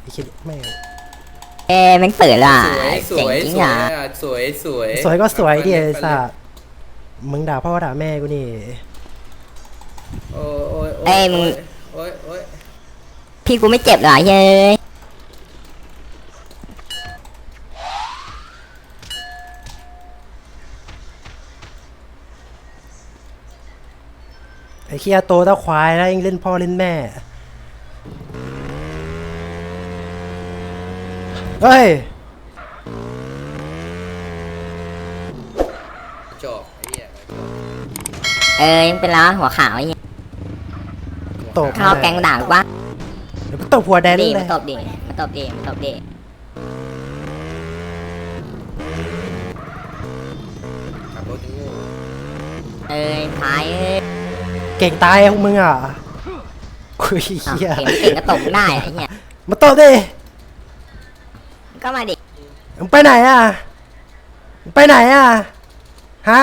ไอ้คิดแม่ง เอ้แม่งเปิดว่ะสวยสเจ๋งวยจริงสวยอะอะสวยสวยสวยก็สวยดิไปไอ้เลยสัสมึงด่าพ่อด่าแม่กูนี่ โอ้ยโอ้ยเอ้ยมึงโอ้ยโอ้ยพี่กูไม่เจ็บเหรอเฮ้ยไอ้เคียโตเต้าควายแล้วยังเล่นพ่อเล่นแม่ เฮ้ยจอกไอ้เหี้ยเอ้ยยังเป็นแล้วหัวขาวไอ้เหี้ยตบ เข้าแกงด่างปะเดี๋ยวกูตบหัวแดงดิเลมาย ตบดิมาตบดิมาตบดิขับรถจะโง่เอ้ยท้ายเอ้ยเก่งตายพวกมึงอะคุยอ้าวเฮียเห็นเก่งก็ตบได้ไอ้เหี้ยมาตบดิ ก็มาดิมึงไปไหนอะมึงไปไหนอะ ฮะ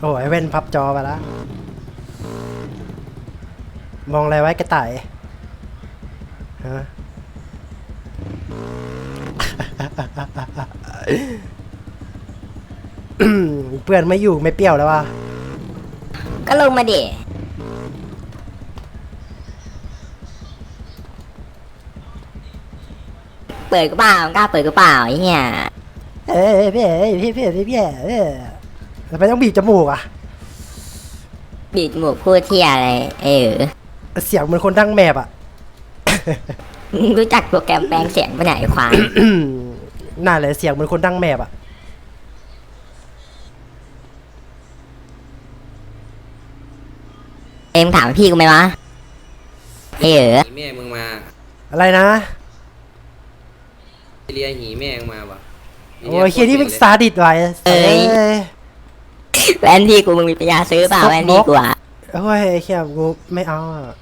โอ้ยเว้นพับจอไปแล้วมองอะไรไว้กระต่าย ฮะ เพื่อนไม่อยู่ไม่เปรี้ยวแล้วว่ะก็ลงมาดิ ปิดก็เปล่ากล้าเปิดก็เปล่าไอ้เหี้ยเอ้ยพี่เอ้ยพี่พี่พี่พี่เอ้ยทำไมต้องบีบจมูกอะ บีดหมวกพูดเที่ยอะไร เออเสียงเหมือนคนดั้งแมบอะ มึงรู้จักโปรแกรมแปลงเสียงปะเนี่ยไอ้ควายน่าเลยเสียงเหมือนคนดั้งแมบอะ เอ็มถามพี่กูไหมวะเออหีแม่มึงมา อะไรนะ เรียหีแม่มึงมาว่ะโอ้ยเฮียนี่มึงซาดิสไว้เอ้ย แว่นพี่กูมึงมีปัญญาซื้อเปล่าแว่นพี่กูอะโอ้ยเฮียกูไม่เอาอะ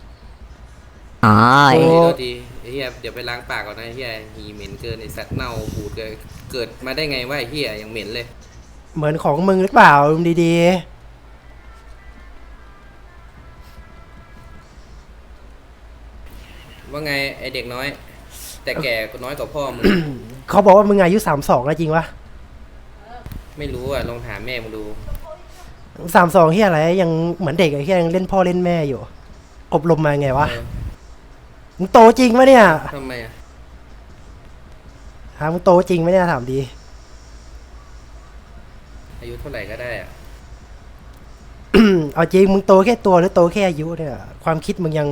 อ๋อโอ้โอ้ยดีไอ้เหี้ยเดี๋ยวไปล้างปากก่อนนะไอ้เหี้ยหีเหม็นเกินไอ้สัตว์เน่าบูดเกินเกิดมาได้ไงวะไอ้เหี้ยยังเหม็นเลยเหมือนของมึงหรือเปล่ามึงดีว่าไงไอเด็กน้อย แต่แก่ก็น้อยกว่าพ่อมึงๆเขาบอกว่ามึงอายุสามสองจริงวะไม่รู้อะลองถามแม่มึงดูสามสองเฮียอะไรยังเหมือนเด็กไอ้เฮียยังเล่นพ่อเล่นแม่อยู่ อบรมมาไงวะเออมึงโตจริงปะเนี่ยทำไมอะฮะมึงโตจริงไหมเนี่ยถามดี อายุเท่าไหร่ก็ได้อะเอาจริงมึงโตแค่ตัวหรือโตแค่อายุเนี่ย ความคิดมึงยัง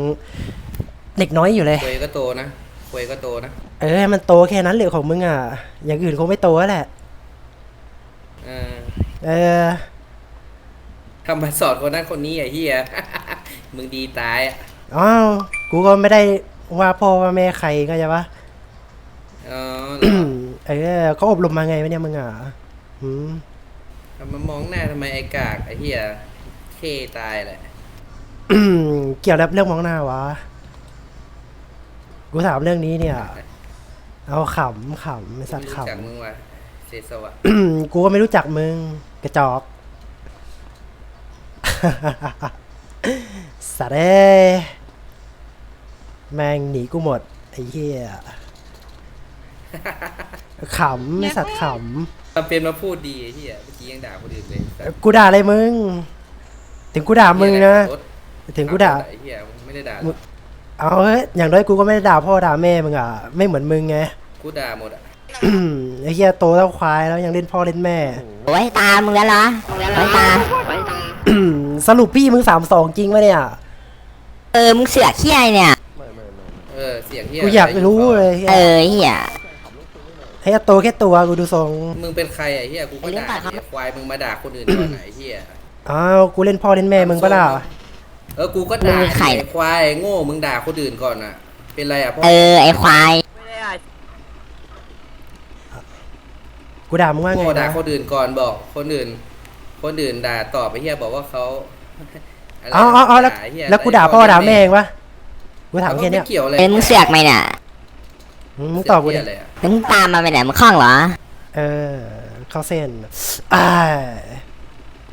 เด็กน้อยอยู่เลยควยก็โตนะ ควยก็โตนะ เออมันโตแค่นั้นเลยของมึงอะ อย่างอื่นคงไม่โตแล้วแหละ เออเออ ทำมาสอนคนนั้นคนนี้ไอ้เหี้ยมึงดีตายอะอ้าว กูก็ไม่ได้ว่าพ่อว่าแม่ใครก็จะปะอ๋อเหรอ เออเขาอบรมมาไงวะเนี่ยมึงอะอืมทำมามองหน้าทำไมไอ้กากไอ้เหี้ยเท่ตายแหละ เกี่ยวกับเรื่องมองหน้าวะ กูถามเรื่องนี้เนี่ย เอาขำขำไอ้สัตว์รู้ขจักมึงว่ะเซสวะำกูก็ไม่รู้จักมึง กระจอก สัตว์เอ้ยแม่งหนีกูหมด ไอ้เหี้ยขำไอ้สัตว์ขทำเป็นมาพูดดีไอ้เหี้ยเมื่อกี้ยังด่าคนอื่นเลยสัตว์ำกูด่าอะไรมึง ถึงกูด่ามึงนะ รถถึงกูด่า ไอ้เหี้ยมึงไม่ได้ด่ามึง เอาเฮ้ยอย่างน้อยกูก็ไม่ได้ด่าพ่อด่าแม่มึงอะไม่เหมือนมึงไง กูด่าหมดอะไอ้เหี้ยโตแล้วควายแล้วยังเล่นพ่อเล่นแม่ โอ้ยตามมึงแล้วเหรอโอ้ยตามสรุปพี่มึงสามสองจริงปะเนี่ย เออ มึงเสือกเที่ยอะไรเนี่ย เออเสียงเหี้ยกูอยากรู้เลยเออเหี้ยให้โตแค่ตัวกูดูทรงมึงเป็นใครไอ้เหี้ยกูก็ไอ้เรื่องด่าปากครับไอ้ควายมึงมาด่าคนอื่นก่อนไหนไอ้เหี้ยอ้าวกูเล่นพ่อเล่นแม่มึงปะล่ะ เออ กูก็ด่าไอ้ควายโง่ มึงด่าคนอื่นก่อนอะ เป็นไรอะพ่อ เออ ไอ้ควาย กูด่ามึงว่าไงโง่ด่านะคนอื่นก่อนบอกคนอื่น คนอื่นด่าตอบไปเฮียบอกว่าเขาะไรเอ๋อาเอาแล้วด่าไเหี้ยแล้วกูด่าพ่อด่าแม่เองปะกูถามแค่เนี้ยไเกี่ยวอะไรเอ้ยมึงเสือกไหมเนี่ยอืมมึงตอบกูเหี้ดิยอะไรอะแล้วมึงตามมาไปไหนมึงคล้องเหรอ เออเข้าเส้นอ้าย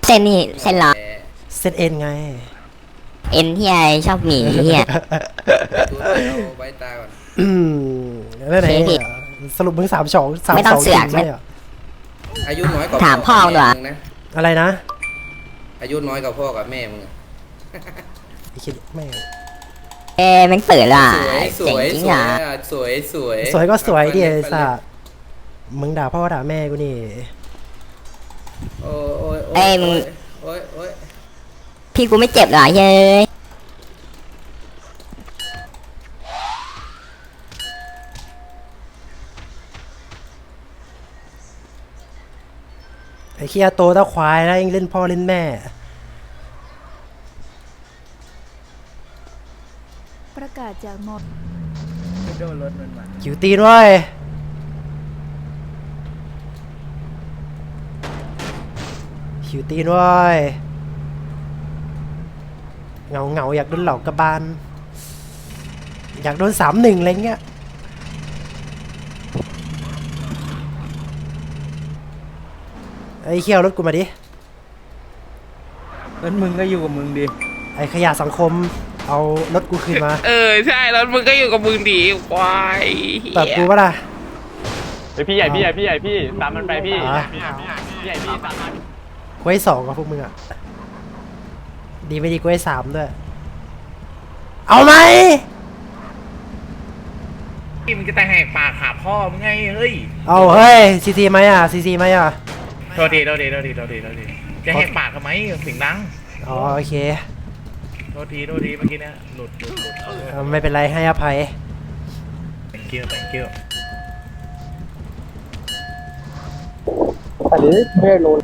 เส้นนี่เส้นล้อแต่เซตเอ็นไง เอ็นที่ไอชอบหมีเฮียตัวเอาไว้ตาก่อนอืมแล้วไหนเซตดิอะสรุปมึงสามสองสามไม่ต้สอองงเสือกจริงใช่เหรออายุน้อยกว่าถามพ่อมึงเหรอแมึนะอะไรนะ อายุน้อยกว่าพ่อกับแม่มึงอะไอ้คิดไม่งเอ้แม่งเปิดว่ะสวยสเจ๋งวยจริงสวอะยอะสวยสวยสวยก็สวยดิไปไอ้เลยสัสมึงด่าพ่อด่าแม่กูนี่โอ้ยโอ้ยเอ้ยมึงโอ้ยโอ้ย พี่กูไม่เจ็บเหรอเย้ยไอ้เคียโตเต้าควายแล้วยังเล่นพ่อเล่นแม่ ประกาศจากมอขิวตีนเว้ยขิวตีนเว้ย เหงาเหงาๆอยากโดนเหล่ากระบาล อยากโดนสามหนึ่งอะไรเงี้ยไอ้เคียวรถกูมาดิแล้วมึงก็อยู่กับมึงดิ ไอ้ขยะสังคมเอารถกูคืนมาเออใช่แล้วมึงก็อยู่กับมึงดีควายเหี้ยแบบกูปะล่ะ เฮ้ยพี่ใหญ่พี่ใหญ่พี่ใหญ่พี่ตามมันไปพี่อะ พี่ใหญ่พี่ตามมันกูให้สองกับพวกมึงอะ ดีไม่ดีกูให้สามด้วย เอาไหมมึงจะแต่แหกปากหาพ่อมึงไงเฮ้ยเอาเฮ้ยซีซีไหมอะซีซีไหมอะโทษทีโทษทีโทษทีโทษทีโทษทีจะแหกปากทำไมเสียงดังอ๋อโอเคโทษทีโทษทีเมื่อกี้เนี่ยหลุดหลุดหลุดเอาเลย เออไม่เป็นไรให้อภัย thank you thank you อันนี้ไม่ได้โลน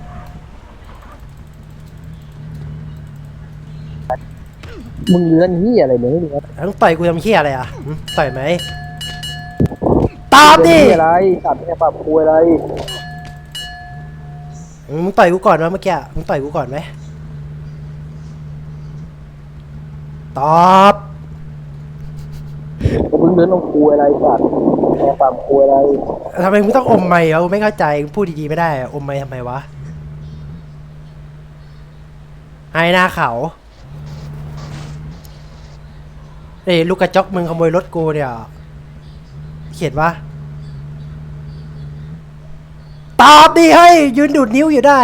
มึงเลื้อนที่อะไรเนี่ยนี่ครับต้องต่อยกูทำเคี้ยอะไรอะหึต่อยไหมตอบดิอะไรสัตว์เนี่ยปรับคุยอะไร มึงต่อยกูก่อนวะเมื่อกี้อะมึงต่อยกูก่อนไหมตอบมึงเลื้อนลงคุยอะไรสัตว์เนี่ยปรับคุยอะไรทำไมมึงต้องอมไม่วะกูไม่เข้าใจมึงพูดดีๆไม่ได้อะอมไม่ทำไมวะให้หน้าเขา เอ้ยลูกกระจอกมึงขโมยรถกูเนี่ย เขียนว่าตอบดิเฮ้ยยืนดูดนิ้วอยู่ได้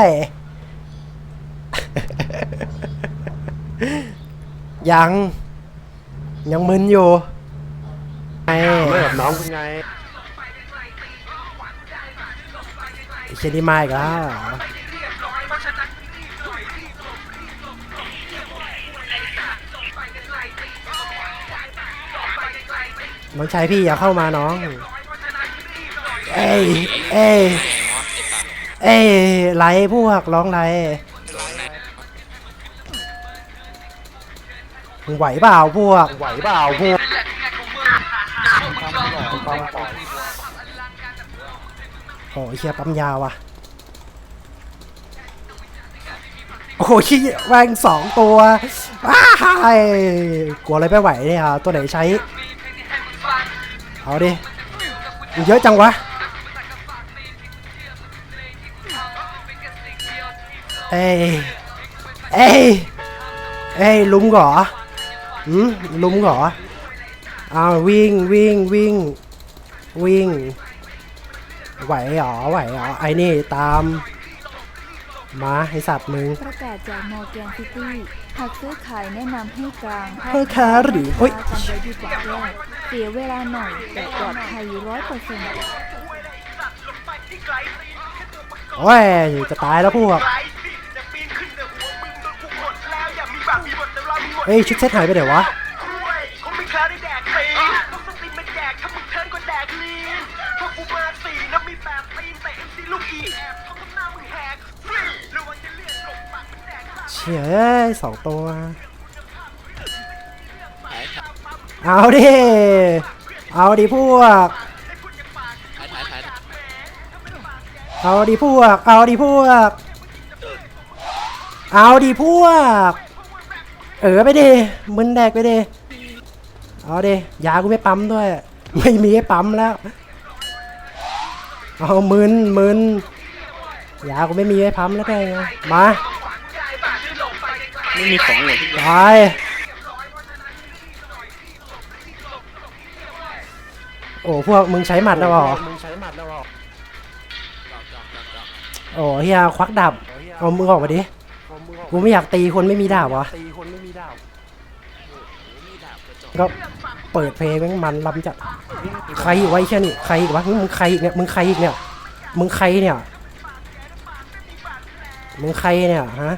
ยัง ยังมึนอยู่ไอ้ไม่กับน้องคุณไงไอ้เชนี่มาอีกแล้ว น้องชายพี่อย่าเข้ามาน้อง เอ้ยเอ้ยเอ้ยไรพวกร้องไรมึงไหวเปล่าพวก ไหวเปล่าพวกโอ้ยเชียปั๊มยาวอะ โอ้โหขี้แม่งสองตัวว้ายกลัวอะไรไม่ไหวเนี่ยตัวไหนใช้ เอาดิมันเยอะจังวะเอ้ยเอ้ยเอ้ยลุมเหรอหื มลุมเหรออ้าววิ่งวิ่งวิ่งวิ่งไหวเหรอไหวเหรอไอ้นี่ตามมาให้สัตว์มึง ประกาศจากมอร์แกนซิตี้หากซื้อขายแนะนำให้กลางเพื่อค้าหรือเฮ้ยทำไว้ดีกว่าแรกเสียเวลาหน่อยแต่ปลอดภัยร้อยเปอร์เซ็นต์โอ้ยจะตายแล้วพวกเอ้ยชุดเซตหายไปไหนวะ ดกข้างเชี่ยเอ้ยสองตัวเอาดิ เอาดิพวกเอาดิพวก เอาดิพวก เอาดิพวก เออไปดิมึนแดกไปดิเอาดิยากูไม่ปั๊มด้วย ไม่มีให้ปั๊มแล้ว เอามึนมึนยากูไม่มีให้ปั๊มแล้วไงมา ไม่มีของเลยตายโอ้พวกมึงใช้หมัดแล้วเหรอโอ้เฮียควักดาบเอามือออกมาดิกูไม่อยากตีคนไม่มีดาบวะก็เปิดเพลงแม่งมันลำจัดใครอีกไวะไอ้แค่นี้ใครอีกวะมึงใครอีกเนี่ยมึงใครอีกเนี่ยมึงใครเนี่ยมึงใครเนี่ยฮะ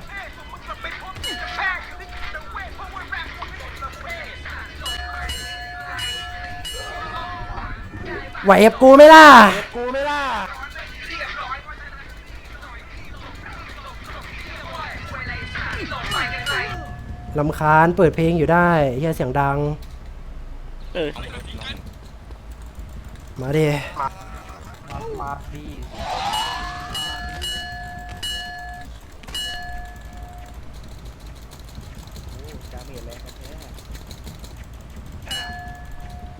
ไหวกับกูไหม่ล่ะ กูไม่ล่ะลำคาญเปิดเพลงอยู่ได้เฮียเสียงดัง เออมาดิ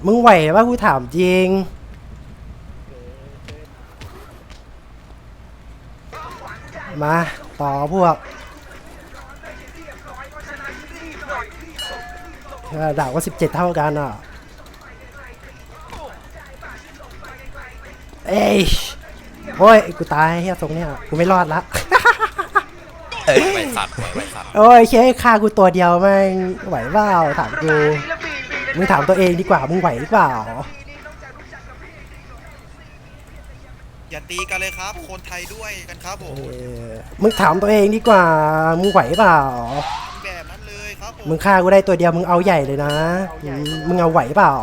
มึงไหวปะกูถามจริง มาต่อพวกเออดาบก็สิบเจ็ดเท่ากันอะ เอ้ยโอ้ยกูตายเฮียทรงเนี้ยกูไม่รอดละไวสัตว์ไวสัตว์โอ้ยเชี่ยฆ่ากูตัวเดียวแม่งไหวเปล่าถามกูมึงถามตัวเองดีกว่ามึงไหวหรือเปล่า อย่าตีกันเลยครับ คนไทยด้วยกันครับผมเออมึงถามตัวเองดีกว่า มึงไหวเปล่า แบบนั้นเลยครับผมมึงฆ่ากูได้ตัวเดียวมึงเอาใหญ่เลยนะอืมมึงเอาไหวเปล่า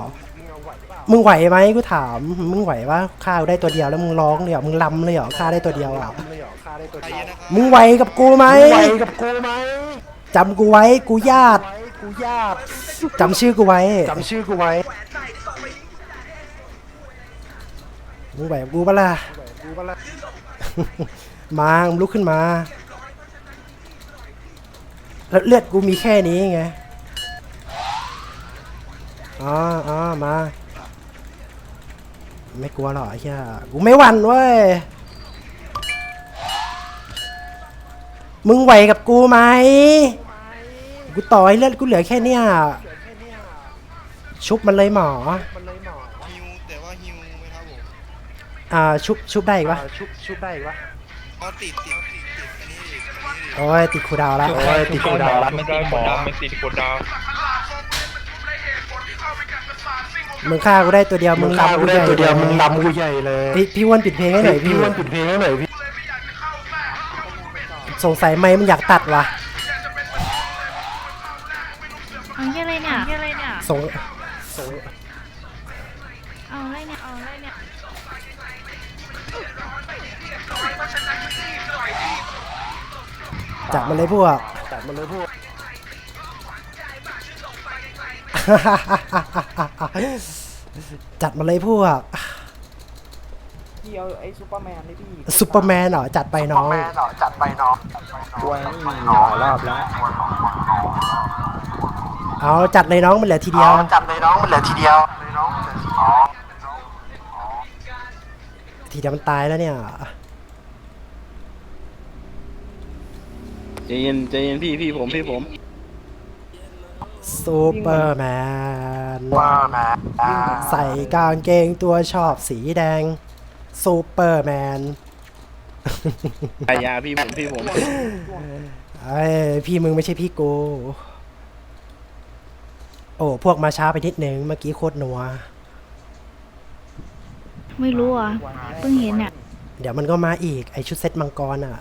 มึงไหวไหมกูถาม มึงไหวปะฆ่ากูได้ตัวเดียวแล้วมึงร้องเลยเหรอ มึงลำเลยเหรอฆ่าได้ตัวเดียวอะ ใจเย็นนะครับมึงไหวกับกูไหมไหวกับกูไหมจำกูไว้กูญาติ กูญาติจำชื่อกูไว้ จำชื่อกูไว้ มึงไหวกับกูปะล่ะมามึงลุกขึ้นมา แล้วเลือดกูมีแค่นี้ไงอ๋ออ๋อมา ไม่กลัวหรอไอ้เหี้ยกูไม่หวั่นเว้ยมึงไหวกับกูไหม กูต่อยเลือดกูเหลือแค่เนี้ยชุบมันเลยหมอ อ่าชุบชุบได้อีกปะชุบชุบได้อีกปะอ๋อติดติดติดติดอันนี้อีกอันนี้อีกโอ้ยติดคูลดาวน์แล้วโอ้ยติดโคดาวไม่ติดโคดาวไม่ติดโคดาวมึงฆ่ากูได้ตัวเดียวมึงลำกูใหญ่ตัวเดียวมึงลำกูใหญ่เลยพี่พี่อ้วนปิดเพลงให้หน่อยพี่อ้วนปิดเพลงให้หน่อยพี่สงสัยไหมมึงอยากตัดวะ เอาเหี้ยอะไรเนี่ยเอาเหี้ยอะไรเนี่ยสง จับมันเลยพวกจับมันเลยพวก จัดมาเลยพวกพี่เอาไอ้ซูเปอร์แมนนี่พี่ซุปเปอร์แมนเหรอจัดไปน้องกวยนี่หลายรอบแล้ว เอาจัดเลยน้องมันเหลือทีเดียวจัดเลยน้องมันเหลือทีเดียวทีเดียวมันตายแล้วเนี่ย ใจเย็นใจเย็นพี่พี่ผมพี่ผมซูเปอร์แมนใส่กางเกงตัวชอบสีแดงซูเปอร์แมนพยาพี่ผมพี่ผมเอ้ยพี่มึงไม่ใช่พี่กู โอ้ พวกมาช้าไปนิดนึง เมื่อกี้โคตรนัว ไม่รู้อะ เพิ่งเห็นเนี่ยเดี๋ยวมันก็มาอีก ไอชุดเซตมังกรอะ